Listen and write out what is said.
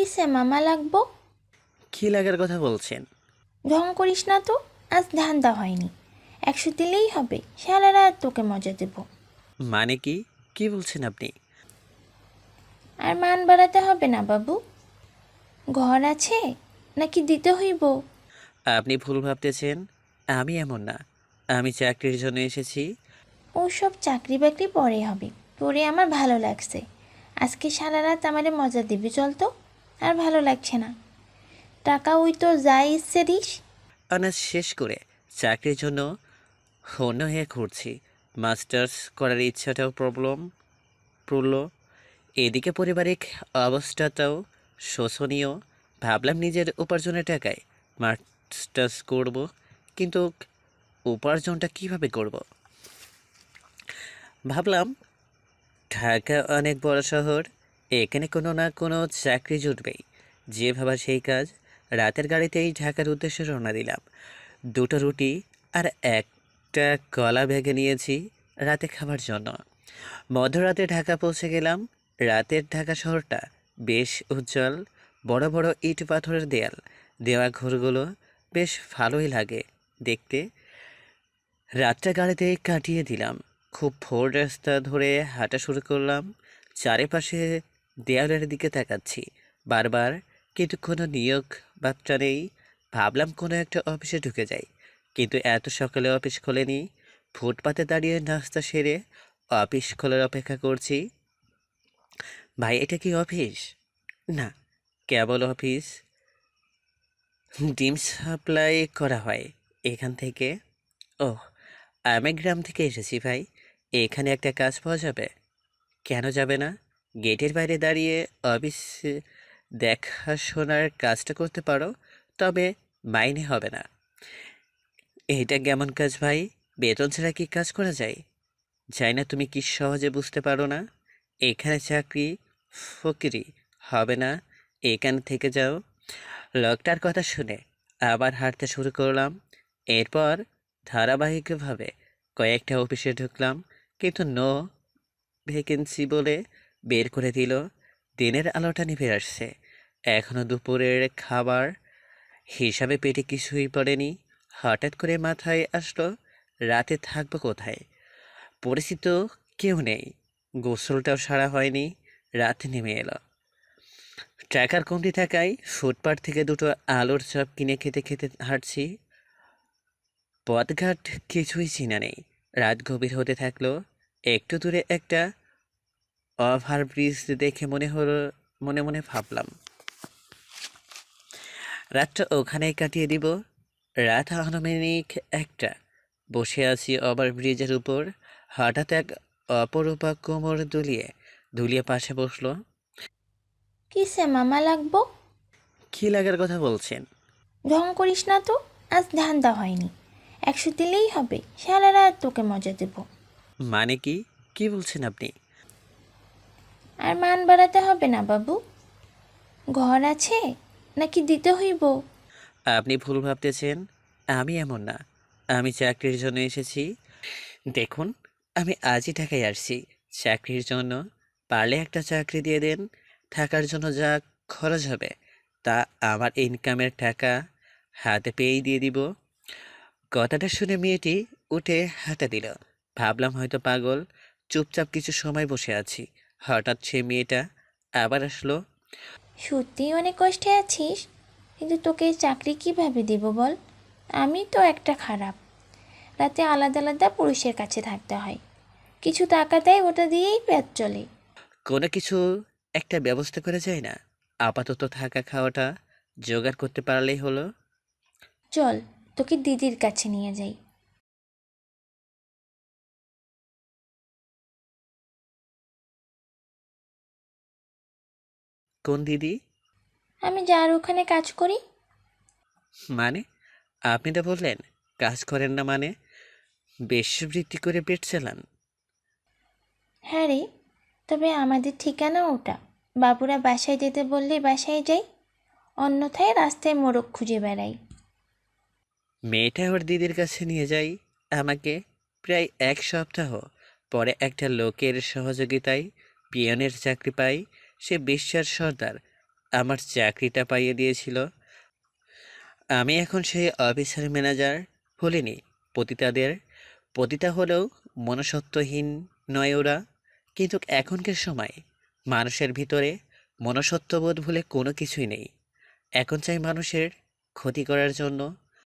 কিসে মামা লাগবো? কী লাগার কথা বলছেন? ঢং করিস না তো আজ ধান্দা হয়নি। একশো দিলেই হবে সারা রাত তোকে মজা দেব। মানে কি? কি বলছেন আপনি? আর মান বাড়াতে হবে না বাবু। ঘর আছে নাকি দিতে হইব? আপনি ভুল ভাবতেছেন আমি এমন না। আমি চাকরির জন্য এসেছি। ওসব চাকরি বাকরি পরে হবে তোরে আমার ভালো লাগছে। আজকে সারা রাত আমারে মজা দিবি চল তো। আর ভালো লাগছে না। টাকা ওই তো যাই ইচ্ছে দিস। অনার্স শেষ করে চাকরির জন্য অন্য হয়ে ঘুরছি। মাস্টার্স করার ইচ্ছাটাও প্রবলেম, পড়ল। এদিকে পারিবারিক অবস্থাটাও শোষণীয়। ভাবলাম নিজের উপার্জনের টাকায় মাস্টার্স করব, কিন্তু উপার্জনটা কীভাবে করব? ভাবলাম ঢাকা অনেক বড় শহর এখানে কোনো না কোনো চাকরি জুটবেই। যে ভাবা সেই কাজ, রাতের গাড়িতেই ঢাকার উদ্দেশ্যে রওনা দিলাম। দুটো রুটি আর একটা কলা ব্যাগে নিয়েছি রাতে খাবার জন্য। মধ্যরাতে ঢাকা পৌঁছে গেলাম। রাতের ঢাকা শহরটা বেশ উজ্জ্বল, বড় বড় ইট পাথরের দেয়াল। দেওয়া ঘরগুলো বেশ ভালোই লাগে দেখতে। রাতটা গাড়িতে কাটিয়ে দিলাম। খুব ভোর রাস্তা ধরে হাঁটা শুরু করলাম। চারিপাশে দেয়ালের দিকে তাকাচ্ছি। বারবার কিন্তু কোনো নিয়োগ বার্তা নেই, ভাবলাম কোনো একটা অফিসে ঢুকে যাই। কিন্তু এত সকালে অফিস খোলেনি। ফুটপাতে দাঁড়িয়ে নাস্তা সেরে অফিস খোলার অপেক্ষা করছি। ভাই, এটা কি অফিস? না, কেবল অফিস। ডিম সাপ্লাই করা হয় এখান থেকে। ও আমি গ্রাম থেকে এসেছি ভাই। এখানে একটা কাজ পাওয়া যাবে? কেন যাবে না? গেটের বাইরে দাঁড়িয়ে অফিস দেখাশোনার কাজটা করতে পারো, তবে মাইনে হবে না। এটা কেমন কাজ ভাই? বেতন ছাড়া কি কাজ করা যায়? যাই না তুমি কি সহজে বুঝতে পারো না। এখানে চাকরি ফকিরি হবে না। এখান থেকে যাও। লোকটার কথা শুনে আবার হাঁটতে শুরু করলাম। এরপর ধারাবাহিকভাবে কয়েকটা অফিসে ঢুকলাম। কিন্তু নো ভ্যাকেন্সি বলে বের করে দিল। দিনের আলোটা নিভে আসছে। এখনও দুপুরের খাবার। হিসাবে পেটে কিছুই পড়েনি। হঠাৎ করে মাথায় আসলো, রাতে থাকব কোথায়? পরিচিত কেউ নেই। গোসলটাও সারা হয়নি। রাতে নেমে এলো। ট্র্যাকার কমতি থাকায় ফুটপাথ থেকে দুটো আলুর চপ কিনে খেতে খেতে হাঁটছি। পথঘাট কিছুই চিনা নেই। রাত গভীর হতে থাকল। একটু দূরে একটা ওভারব্রিজ দেখে মনে হলো মনে মনে ভাবলাম। রাতটা ওখানে কাটিয়ে দিব। রাত আনুমানিক একটা। বসে আছি ওভারব্রিজের উপর। হঠাৎ এক অপরূপা কোমর দুলিয়ে দুলিয়ে পাশে বসল। কিসে মামা লাগবো? কি লাগার কথা বলছেন? ঢং করিস না তো আজ ধান্দা হয়নি। একশো দিলেই হবে সারা রাত তোকে মজা দেব। মানে কি? কি বলছেন আপনি? আর মান বাড়াতে হবে না, বাবু? ঘর আছে নাকি দিতে হইব? আপনি ভুল ভাবতেছেন। আমি এমন না। আমি চাকরির জন্য এসেছি। দেখুন, আমি আজই ঢাকায় আসছি। চাকরির জন্য পারলে একটা চাকরি দিয়ে দেন। থাকার জন্য যা খরচ হবে, তা আমার ইনকামের টাকা হাতে পেয়েই দিয়ে দিব। কথাটা শুনে মেয়েটি উঠে হাতে দিল। ভাবলাম হয়তো পাগল, চুপচাপ কিছু সময় বসে আছি। হঠাৎ সে মেয়েটা আবার আসলো। সত্যিই অনেক কষ্টে আছিস? কিন্তু তোকে চাকরি কীভাবে দেব বল? আমি তো একটা খারাপ। রাতে আলাদা আলাদা পুরুষের কাছে থাকতে হয়। কিছু টাকা দেয় ওটা দিয়েই পেট চলে। কোনো কিছু একটা ব্যবস্থা করে যায় না। আপাতত থাকা খাওয়াটা জোগাড় করতে পারলেই হলো। চল তোকে দিদির কাছে নিয়ে যাই। কোন দিদি? আমি যার ওখানে কাজ করি। মানে? আপনি তো বললেন কাজ করেন না মানে? বেশবৃত্তি করে পেট চালান। হ্যাঁ রে তবে আমাদের ঠিকানা ওটা। বাবুরা বাসায় যেতে বললে বাসায় যাই অন্যথায় রাস্তায় মোড়ক খুঁজে বেড়াই। মেয়েটা ওর দিদির কাছে নিয়ে যাই। আমাকে প্রায় এক সপ্তাহ পরে একটা লোকের সহযোগিতায় পিয়নের চাকরি পাই। সে বিশ্বাস সর্দার। আমার চাকরিটা পাইয়ে দিয়েছিল। আমি এখন সেই অফিসার ম্যানেজার হলিনি পতিতাদের পতিতা হলেও মনসত্বহীন নয় ওরা। কিন্তু এখনকার সময় মানুষের ভিতরে মনসত্ববোধ বলে কোনো কিছুই নেই। এখন চাই মানুষের ক্ষতি করার জন্য